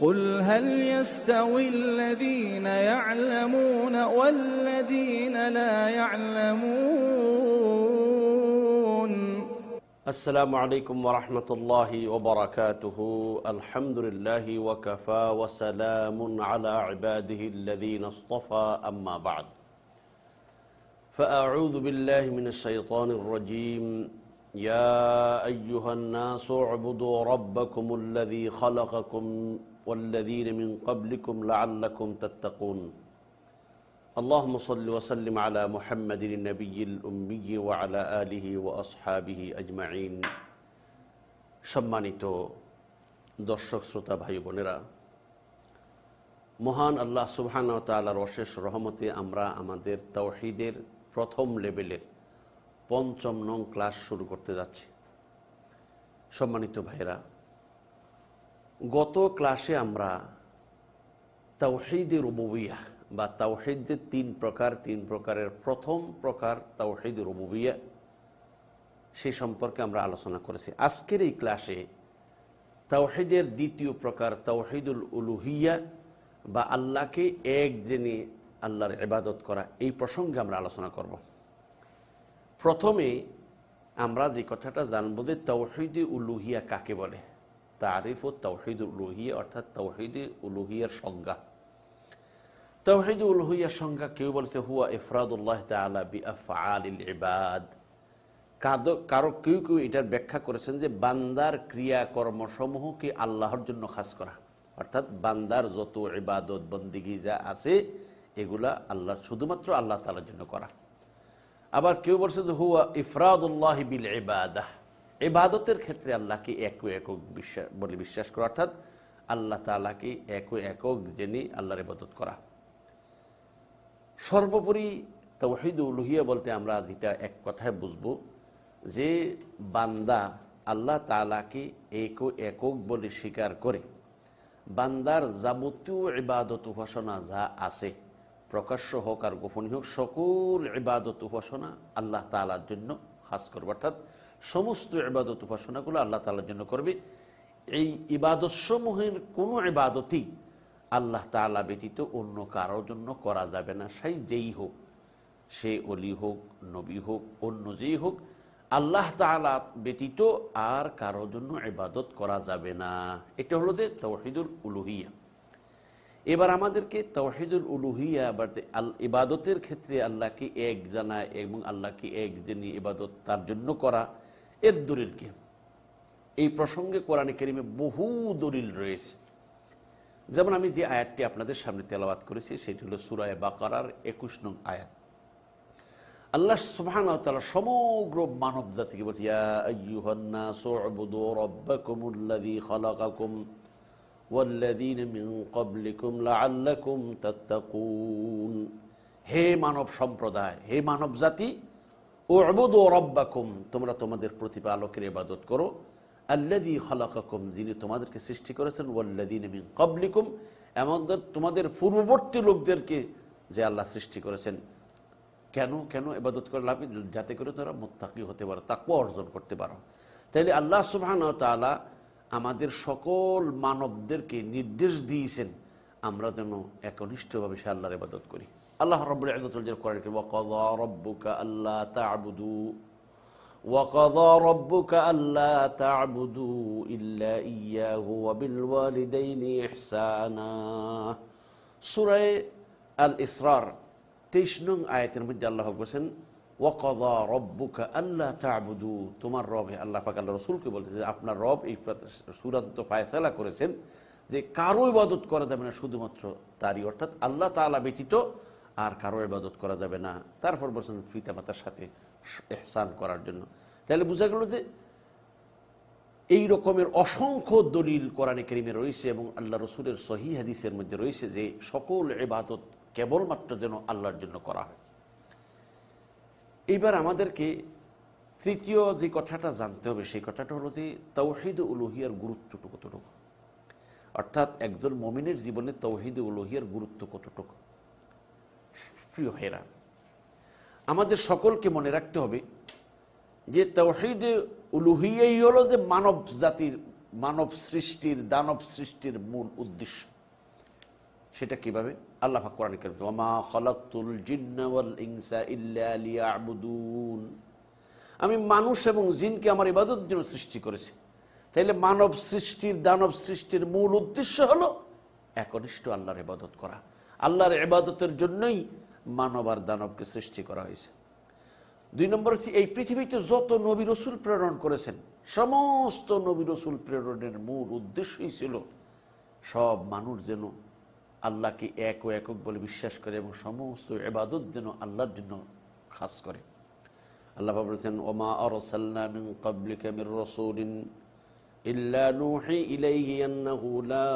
قل هل يستوي الذين يعلمون والذين لا يعلمون؟ السلام عليكم ورحمة الله وبركاته. الحمد لله وكفى وسلام على عباده الذين اصطفى. أما بعد فأعوذ بالله من الشيطان الرجيم. يا أيها الناس اعبدوا ربكم الذي خلقكم والذين من قبلكم لعلكم تتقون اللهم صل وسلم على محمد النبي الأمي وعلى آله وأصحابه أجمعين সম্মানিত দর্শক শ্রোতা ভাই বোনেরা মহান আল্লাহ সুবহান তালার অশেষ রহমতে আমরা আমাদের তৌহিদের প্রথম লেভেলের পঞ্চম নং ক্লাস শুরু করতে যাচ্ছি সম্মানিত ভাইরা গত ক্লাসে আমরা তাওহিদের রুবুবিয়া বা তাওহিদ যে তিন প্রকার, তিন প্রকারের প্রথম প্রকার তাওহিদ রুবুবিয়া সে সম্পর্কে আমরা আলোচনা করেছি। আজকের এই ক্লাসে তাওহিদের দ্বিতীয় প্রকার তাওহিদুল উলুহিয়া বা আল্লাহকে এক জেনে আল্লাহর ইবাদত করা, এই প্রসঙ্গে আমরা আলোচনা করব। প্রথমে আমরা যে কথাটা জানব যে তৌহিদে উলুহিয়া কাকে বলে? তারিফ ও তৌহিদ উলুহিয়া, অর্থাৎ তৌহিদে উলুহিয়ার সংজ্ঞা। তৌহিদ উলুহিয়ার সংজ্ঞা কেউ বলছে, হুয়া ইফরাদুল্লাহ তালা বি আফআলিল ইবাদ। কারও কেউ কেউ এটার ব্যাখ্যা করেছেন যে, বান্দার ক্রিয়াকর্মসমূহকে আল্লাহর জন্য খাস করা? অর্থাৎ বান্দার যত ইবাদত, বন্দিগি যা আছে, এগুলা আল্লাহ শুধুমাত্র আল্লাহ তালার জন্য করা। আবার কেউ বলছে যে, হুয়া ইফরাদুল্লাহ বিল ইবাদাহ। ইবাদতের ক্ষেত্রে আল্লাহকে এক একক বিশ্বাস বলে বিশ্বাস করা, অর্থাৎ আল্লাহ তালাকে এক একক জেনে আল্লাহর ইবাদত করা। সর্বোপরি তৌহিদ উলুহিয়া বলতে আমরা যেটা এক কথায় বুঝব যে বান্দা আল্লাহ তালাকে এক একক বলে স্বীকার করে। বান্দার যাবতীয় ইবাদত উপাসনা যা আছে, প্রকাশ্য হোক আর গোপনীয় হোক, সকল ইবাদত উপাসনা আল্লাহ তালার জন্য খাস করবে। অর্থাৎ সমস্ত ইবাদত উপাসনাগুলো আল্লাহ তালার জন্য করবে। এই ইবাদতসমূহের কোনো ইবাদতই আল্লাহ তালা ব্যতীত অন্য কারোর জন্য করা যাবে না। সেই যেই হোক, সে অলি হোক, নবী হোক, অন্য যেই হোক, আল্লাহ তালা ব্যতীত আর কারোর জন্য ইবাদত করা যাবে না। এটা হলো যে তৌহিদুল উলুহিয়া। এবার আমাদেরকে তৌহিদুল উলুহিয়া আল ইবাদতের ক্ষেত্রে আল্লাহকে এক জানা এবং আল্লাহকে এক জেনে ইবাদত তার জন্য করা এর দলিল কি? এই প্রসঙ্গে কোরআনে কেরিমে বহু দলিল রয়েছে। যেমন আমি যে আয়াতটি আপনাদের সামনে তেলাওয়াত করেছি, সেটি হলো সুরায় বাকারার একুশ নং আয়াত। আল্লাহ সুবহান তাআলা সমগ্র মানব জাতিকে বলছে হে মানব সম্প্রদায়, হে মানব জাতি তোমরা তোমাদের প্রতিপালকের ইবাদত করো। আল্লাযী খালাকাকুম, যিনি তোমাদেরকে সৃষ্টি করেছেন, ওয়াল্লাযীন মিন ক্বাবলিকুম, এমন তোমাদের পূর্ববর্তী লোকদেরকে যে আল্লাহ সৃষ্টি করেছেন। কেন কেন এবাদত করে লাভ যাতে করে তোরা মোত্তাকি হতে পারো তাকুয়া অর্জন করতে পারো। তাইলে আল্লাহ সুবহান তালা আমাদের সকল মানবদেরকে নির্দেশ দিয়েছেন, আমরা যেন একনিষ্ঠভাবে সে আল্লাহর ইবাদত করি। আল্লাহ রব্বুল ইজ্জতুল জালাল কোরআন কি ওয়াকাযা রাব্বুকা আল্লা তা'বুদু ওয়াকাযা রাব্বুকা আল্লা তা'বুদু ইল্লা ইয়্যাহু ওয়া বিল ওয়ালিদাইনি ইহসানা। সূরা আল ইসরার তেইশ নং আয়াতের মধ্যে আল্লাহ বলছেন, ওয়াকদা রব্বুকা আল্লাহ তাবুদু তোমার রব আল্লাহ পাক আল্লাহ রসুলকে বলতেছে আপনার রব এই চূড়ান্ত ফায়সালা করেছেন যে কারও ইবাদত করা যাবে না, শুধুমাত্র তারই, অর্থাৎ আল্লাহ তালা ব্যতীত আর কারও ইবাদত করা যাবে না। তারপর বলছেন, পিতা মাতার সাথে এহসান করার জন্য। তাহলে বোঝা গেল যে এই রকমের অসংখ্য দলিল কোরআনে কেরিমে রয়েছে এবং আল্লাহ রসুলের সহি হাদিসের মধ্যে রয়েছে যে সকল এবাদত কেবলমাত্র যেন আল্লাহর জন্য করা হয়। এইবার আমাদেরকে তৃতীয় যে কথাটা জানতে হবে, সেই কথাটা হলো যে তৌহিদ উলুহিয়ার গুরুত্বটুকু কতটুকু? অর্থাৎ একজন মমিনের জীবনে তৌহিদ উলুহিয়ার গুরুত্ব কতটুকু? প্রিয় হেরা আমাদের সকলকে মনে রাখতে হবে যে তৌহিদে উলুহিয়াই হলো যে মানব জাতির, মানব সৃষ্টির, দানব সৃষ্টির মূল উদ্দেশ্য। সেটা কীভাবে? আল্লাহ কোরআন আমি মানুষ এবং জিনকে আমার ইবাদতের জন্য সৃষ্টি করেছি। তাইলে মানব সৃষ্টির, দানব সৃষ্টির মূল উদ্দেশ্য হলো একনিষ্ঠ আল্লাহর ইবাদত করা। আল্লাহর ইবাদতের জন্যই মানব আর দানবকে সৃষ্টি করা হয়েছে। দুই নম্বর হচ্ছে, এই পৃথিবীতে যত নবী রসুল প্রেরণ করেছেন, সমস্ত নবী রসুল প্রেরণের মূল উদ্দেশ্যই ছিল সব মানুষ যেন আল্লাহকে এক ও একক বলে বিশ্বাস করে এবং সমস্ত এবাদত যেন আল্লাহর জন্য খাস করে। আল্লাহ বলেছেন, ওমা আরসালনা ক্বাবলিকা মির রাসূলিন ইলাইহি আন্নাহু লা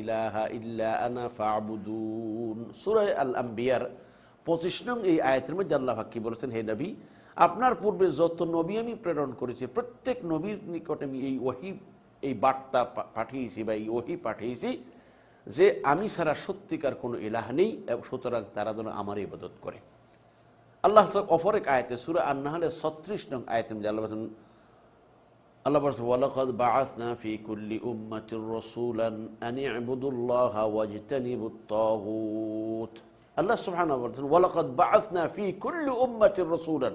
ইলাহা ইল্লা আনা ফা'বুদুন। সূরা আল 25 নং এই আয়াতের মধ্যে আল্লাহ পাক কি বলেছেন, হে নবী, আপনার পূর্বে যত নবী আমি প্রেরণ করেছি, প্রত্যেক নবীর নিকট আমি এই ওহী, এই বার্তা পাঠিয়েছি বা এই ওহী পাঠিয়েছি যে আমি ছাড়া সত্যিকার কোনো ইলাহ নেই, এবং সুতরাং তারা যেন আমার ইবাদত করে। আল্লাহ অফর এক আয়াতে, সূরা 36 নং আয়াতে মধ্যে আল্লাহ বলেছেন, আল্লাহ ফি কুল্লি আন আল্লাহ সুবহানাহু ওয়া তাআলা ওয়ালাকাদ বাআসনা ফি কুল্লি উম্মাতির রাসূলান।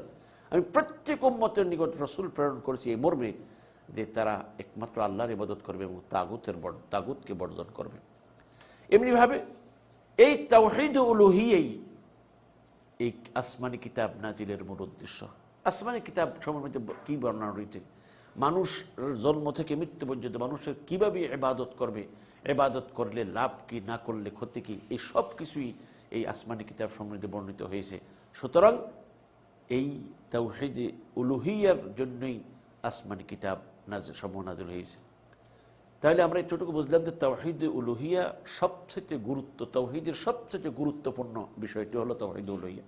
আমি প্রত্যেক উম্মতের নিকট রাসূল প্রেরণ করেছি এই মর্মে যে তারা একমাত্র আল্লাহর ইবাদত করবে এবং তাগুতের তাগুতকে বর্জন করবে। এমনিভাবে এই তাওহীদ উলুহিয়াই এই আসমানি কিতাব নাজিলের মূল উদ্দেশ্য। আসমানি কিতাব সম্বন্ধে কি বর্ণনা রয়েছে? মানুষ জন্ম থেকে মৃত্যু পর্যন্ত মানুষের কীভাবে এবাদত করবে? এবাদত করলে লাভ কি, না করলে ক্ষতি কি? এই সব কিছুই এই আসমানি কিতাব সম্বন্ধে বর্ণিত হয়েছে। সুতরাং এই তাওহিদে উলুহিয়ার জন্যই আসমানি কিতাব নাজিল সমূহ হয়েছে। তাহলে আমরা এতটুকু বুঝলাম যে তাওহিদ উলুহিয়া সবথেকে গুরুত্ব তৌহিদের সবথেকে গুরুত্বপূর্ণ বিষয়টি হলো তৌহিদ উলুহিয়া।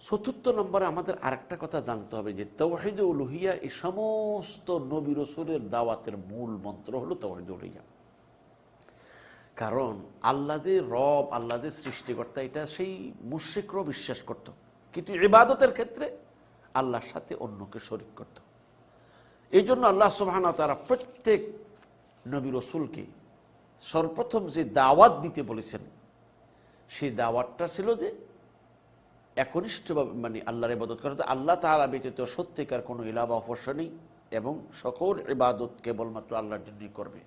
চতুর্থ নম্বরে আমাদের আরেকটা কথা জানতে হবে যে তৌহিদ উলুহিয়া এই সমস্ত নবী রসুলের দাওয়াতের মূল মন্ত্র হলো তৌহিদ উলুহিয়া। কারণ আল্লাহ যে রব, আল্লাহ যে সৃষ্টিকর্তা, এটা সেই মুশ্রিকরাও বিশ্বাস করত। কিন্তু ইবাদতের ক্ষেত্রে আল্লাহর সাথে অন্যকে শরিক করত। এই জন্য আল্লাহ সুবাহান তারা প্রত্যেক নবী রসুলকে সর্বপ্রথম যে দাওয়াত দিতে বলেছেন, সেই দাওয়াতটা ছিল যে একনিষ্ঠভাবে মানে আল্লাহর ইবাদত করা। আল্লাহ তাআলা ব্যতীত সত্যিকার কোনো ইলাবা অবশ্য নেই এবং সকল ইবাদত কেবলমাত্র আল্লাহর জন্যই করবে।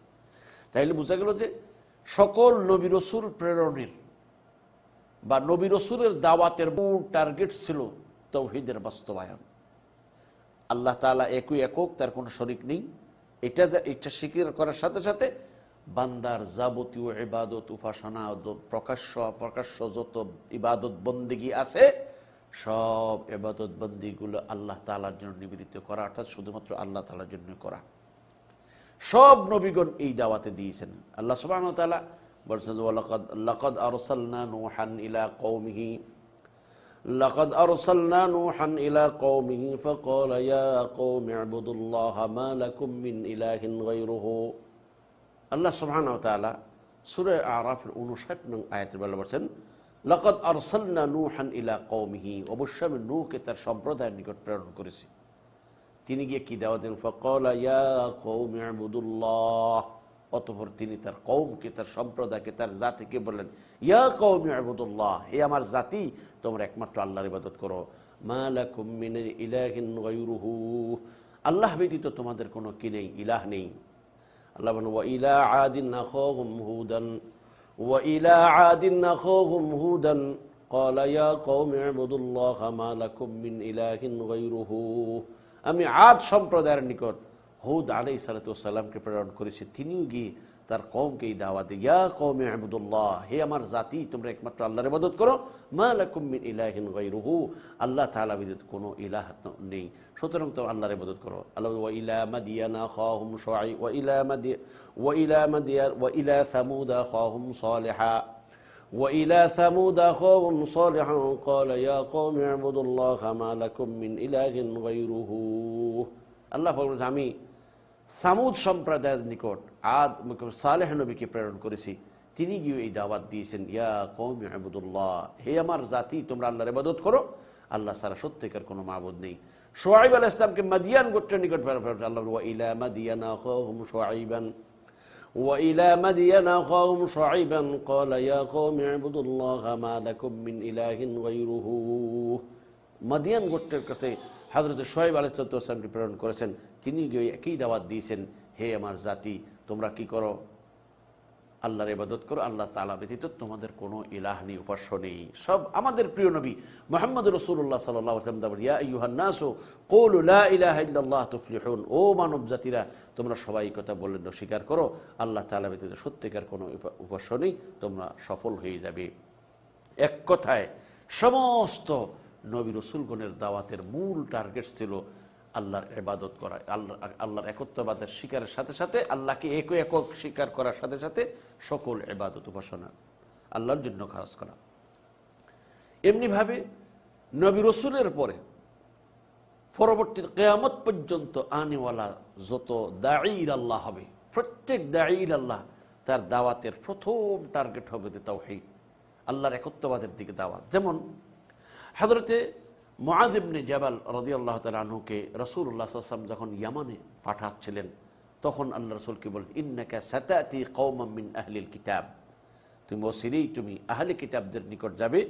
তাইলে বোঝা গেল যে সকল নবী রসুল প্রেরণের বা নবী রসুলের দাওয়াতের মূল টার্গেট ছিল তৌহিদের বাস্তবায়ন। আল্লাহ তাআলা একই একক, তার কোনো শরিক নেই। এটা এটা স্বীকার করার সাথে সাথে বান্দার যাবতীয় ইবাদত, উপাসনা প্রকাশ্য, অপ্রকাশ্য যত ইবাদত বন্দিগি আছে, সব ইবাদত বন্দিগুলো আল্লাহ তালার জন্য নিবেদিত করা, অর্থাৎ শুধুমাত্র আল্লাহ তাআলার জন্য করা। সব নবীগণ এই দাওয়াতে দিয়েছেন আল্লাহ সুবহানাহু ওয়া তাআলা বলছেন ওয়ালাকাদ লাকাদ আরসালনা নূহান ইলা কওমিহি لقد أرسلنا نوحا إلى قومه فقال يا قوم اعبدوا الله ما لكم من إله غيره আল্লাহ সুবহান তাআলা সূরা আরাফের 59 নং আয়াতের বেলা বলছেন লাকাদ আরসালনা নূহান ইলা কওমিহি অবশ্যই আমি নূহকে তার সম্প্রদায়ের নিকট প্রেরণ করেছি তিনি গিয়ে কি দাওয়াত দেন ফকলা ইয়া কৌমি আবুদুল্লাহ অতপর তিনি তার কৌমকে তার সম্প্রদায়কে তার জাতিকে বললেন ইয়া কৌমি আবুদুল্লাহ হে আমার জাতি তোমরা একমাত্র আল্লাহর ইবাদত করো মালাকুম মিন ইলাহিন গায়রুহু আল্লাহ ব্যতীত তোমাদের কোনো কি নেই ইলাহ নেই আল্লাহ বলেন ওয়া ইলা আদিন আখাহুম হুদান ওয়া ইলা আদিন আখাহুম হুদান قال يا قوم اعبدوا الله ما لكم من إله غيره আমি আদ সম্প্রদায়ের নিকট হুদ আলাই সালাতামকে প্রেরণ করেছি। তিনিও গিয়ে তার কমকে এই দাওয়াতে ইয়া কৌমে আহমদুল্লাহ হে আমার জাতি, তোমরা একমাত্র আল্লাহর ইবাদত করো। মা ইলাহিন গায়রুহু, আল্লাহ তাআলা ব্যতীত কোনো ইলাহ নেই। সুতরাং তো আল্লাহর ইবাদত করো। আল্লাহ ওয়া ইলা মাদিয়ানা খাহুম শুআই ওয়া ইলা মাদিয়া ওয়া ইলা মাদিয়া, ওয়া ইলা সামুদা খাহুম সালিহা। وإلى ثمود أخاهم صالحا قال يا قوم اعبدوا الله ما لكم من إله غيره আল্লাহ বলছেন আমি সামুদ সম্প্রদায়ের নিকট আদ সালেহ নবীকে প্রেরণ করেছি তিনি গিয়ে এই দাওয়াত দিয়েছেন ইয়া কৌম আবুদুল্লাহ হে আমার জাতি তোমরা আল্লাহর ইবাদত করো আল্লাহ সারা সত্যিকার কোনো মাবুদ নেই সোহাইব আল ইসলামকে মাদিয়ান গোত্রের নিকট পাঠাচ্ছেন আল্লাহ ওয়া ইলা মাদিয়ানা আখাহুম শুআইবান وإلى مدين أخاهم شعيبا قال يا قوم اعبدوا الله ما لكم من إله غيره মাদিয়ান গোত্রের কাছে হাজরত সোহেব আলাইসালামকে প্রেরণ করেছেন তিনি গিয়ে একই দাওয়াত দিয়েছেন হে আমার জাতি তোমরা কি করো আল্লাহর ইবাদত করো, আল্লাহ তালা ব্যতীত তোমাদের কোনো ইলাহ নেই, উপাস্য নেই। সব আমাদের প্রিয় নবী মোহাম্মদ রসুল্লাহ সাল্লাহ ও মানব জাতিরা তোমরা সবাই কথা বললেন স্বীকার করো। আল্লাহ তালা ব্যতীত সত্যিকার কোনো উপা- উপাস্য নেই, তোমরা সফল হয়ে যাবে। এক কথায়, সমস্ত নবী রসুলগণের দাওয়াতের মূল টার্গেট ছিল আল্লাহর এবাদত করা, আল্লাহ, আল্লাহর একত্ববাদের শিকারের সাথে সাথে আল্লাহকে এক একক স্বীকার করার সাথে সাথে সকল এবাদত উপাসনা, আল্লাহর জন্য খরচ করা। এমনিভাবে নবী রসুলের পরে পরবর্তী কেয়ামত পর্যন্ত আনেওয়ালা যত দাঈর আল্লাহ হবে, প্রত্যেক দাঈর আল্লাহ তার দাওয়াতের প্রথম টার্গেট হবে তাও তাওহীদ, আল্লাহর একত্ববাদের দিকে দাওয়াত। যেমন হজরতে মহাদিবনে জাবাল রদি আল্লাহ তালুকে রসুল্লাহ সাল্লাম যখন ইয়ামানে পাঠাচ্ছিলেন তখন আল্লাহ রসুলকে বলতে ইন্নাকা সাতাতি কৌমিন আহলিল কিতাব তুমি ওসিরেই তুমি আহলে কিতাবদের নিকট যাবে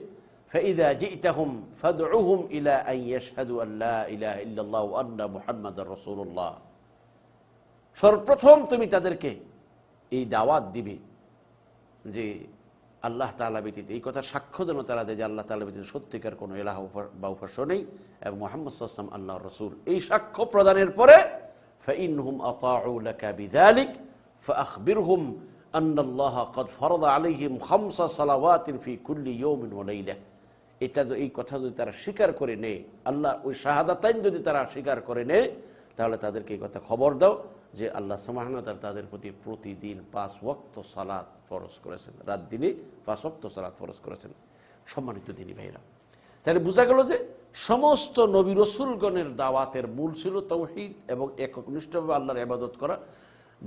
فإذا جئتهم فادعوهم إلى أن يشهدوا أن لا إله إلا الله وأن محمد رسول الله সর্বপ্রথম তুমি তাদেরকে এই দাওয়াত দিবে যে আল্লাহ তালা ব্যতীত এই কথা সাক্ষ্য যেন তারা দেয় যে আল্লাহ তালা ব্যতীত সত্যিকার কোনো এলাহ উপার- বা উপাস্য নেই এবং মোহাম্মদ সাল্লাম আল্লাহ রসুল এই সাক্ষ্য প্রদানের পরে فإنهم أطاعوا لك بذلك فأخبرهم أن الله قد فرض عليهم خمس صلوات في كل يوم وليلة এটা তো- এই কথা যদি তারা স্বীকার করে নেয় আল্লাহ ওই শাহাদাতাইন যদি তারা স্বীকার করে নেয় তাহলে তাদেরকে এই কথা খবর দাও যে আল্লাহ সুমাহনাতার তাদের প্রতি প্রতিদিন পাঁচ ওয়াক্ত সালাত ফরজ করেছেন। রাত দিনে পাঁচ ওয়াক্ত সালাত ফরজ করেছেন। সম্মানিত দিনী ভাইরা তাহলে বোঝা গেল যে সমস্ত নবী রসুলগণের দাওয়াতের মূল ছিল তৌহিদ এবং একনিষ্ঠভাবে আল্লাহর ইবাদত করা।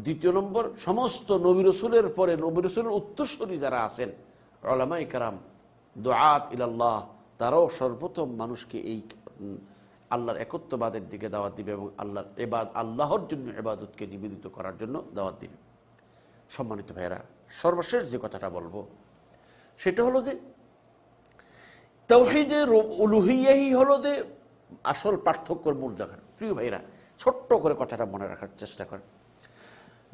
দ্বিতীয় নম্বর, সমস্ত নবী রসুলের পরে নবী রসুলের উত্তরস্বরী যারা আছেন ওলামাই কারাম, দোয়াত ইলাল্লাহ, তারাও সর্বপ্রথম মানুষকে এই আল্লাহর একত্ববাদের দিকে দাওয়াত দিবে এবং আল্লাহর এবাদ আল্লাহর জন্য এবাদতকে নিবেদিত করার জন্য দাওয়াত দিবে। সম্মানিত ভাইয়েরা, সর্বশেষ যে কথাটা বলব, সেটা হলো যে তৌহিদের উলুহিয়াহি হলো যে আসল পার্থক্যর মূল জায়গা। প্রিয় ভাইরা ছোট্ট করে কথাটা মনে রাখার চেষ্টা করেন।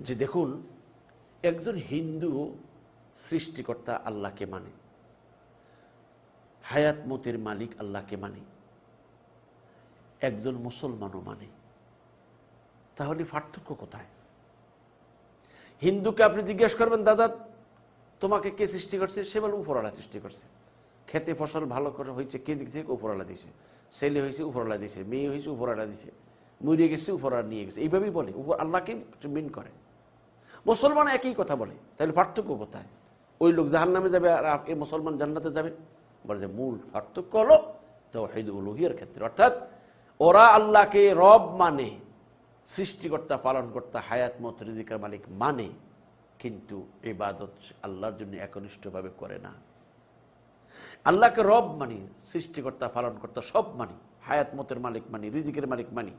যে দেখুন, একজন হিন্দু সৃষ্টিকর্তা আল্লাহকে মানে হায়াত মতের মালিক আল্লাহকে মানে। একজন মুসলমানও মানে। তাহলে পার্থক্য কোথায়? হিন্দুকে আপনি জিজ্ঞেস করবেন, দাদা, তোমাকে কে সৃষ্টি করছে? সে বলে, উপরওয়ালা সৃষ্টি করছে। খেতে ফসল ভালো করে হয়েছে, কে দিচ্ছে উপরওয়ালা দিছে। ছেলে হয়েছে, উপরওয়ালা দিছে। মেয়ে হয়েছে, উপরওয়ালা দিছে। মরিয়ে গেছে, উপরওয়ালা নিয়ে গেছে। এইভাবেই বলে। উপর আল্লাহকে মিন করে। মুসলমান একই কথা বলে। তাহলে পার্থক্য কোথায়? ওই লোক জাহান নামে যাবে আর এই মুসলমান জান্নাতে যাবে? বলে যে, মূল পার্থক্য হলো তৌহিদ উলুহিয়ার ক্ষেত্রে। অর্থাৎ ওরা আল্লাহকে রব মানে সৃষ্টিকর্তা, পালনকর্তা, হায়াত, মত, রিজিকার মালিক মানে কিন্তু ইবাদত আল্লাহর জন্য একনিষ্ঠভাবে করে না। আল্লাহকে রব মানি, সৃষ্টিকর্তা, পালনকর্তা সব মানি, হায়াত, মতের মালিক মানি, রিজিকের মালিক মানি।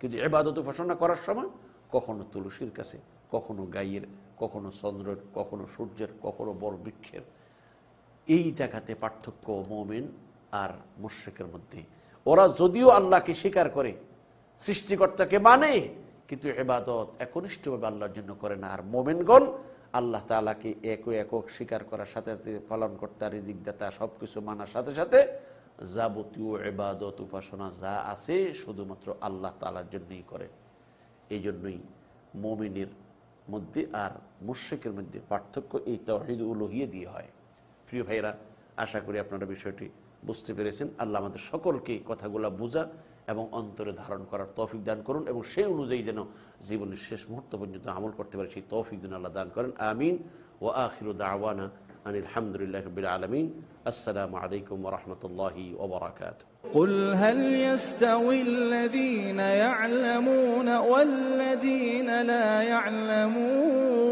কিন্তু এবাদত উপাসনা করার সময় কখনো তুলসীর কাছে, কখনো গাইয়ের, কখনো চন্দ্রের, কখনো সূর্যের, কখনো বড় বৃক্ষের এই জায়গাতে পার্থক্য মোমেন আর মুশ্রিকের মধ্যে। ওরা যদিও আল্লাহকে স্বীকার করে, সৃষ্টিকর্তাকে মানে কিন্তু এবাদত একনিষ্ঠভাবে আল্লাহর জন্য করে না। আর মোমেনগণ আল্লাহ তালাকে এক একক স্বীকার করার সাথে সাথে পালন কর্তা রিজিকদাতা সব কিছু মানার সাথে সাথে যাবতীয় এবাদত উপাসনা যা আছে শুধুমাত্র আল্লাহ তালার জন্যই করে। এই জন্যই মমিনের মধ্যে আর মুশ্রিকের মধ্যে পার্থক্য এই তহিদ উলহিয়ে দিয়ে হয়। প্রিয় ভাইরা আশা করি আপনারা বিষয়টি বুঝতে পেরেছেন আল্লাহ আমাদের সকলকে কথাগুলো বোঝা এবং অন্তরে ধারণ করার তৌফিক দান করুন এবং সেই অনুযায়ী যেন জীবনের শেষ মুহূর্ত পর্যন্ত আমল করতে পারে সেই তৌফিক যেন আল্লাহ দান করেন আমিন ও আখির দাওয়ানা আনিল হামদুলিল্লাহ রবিল আলমিন আসসালামু আলাইকুম রহমতুল্লাহি ওবরাকাত قل هل يستوي الذين يعلمون والذين لا يعلمون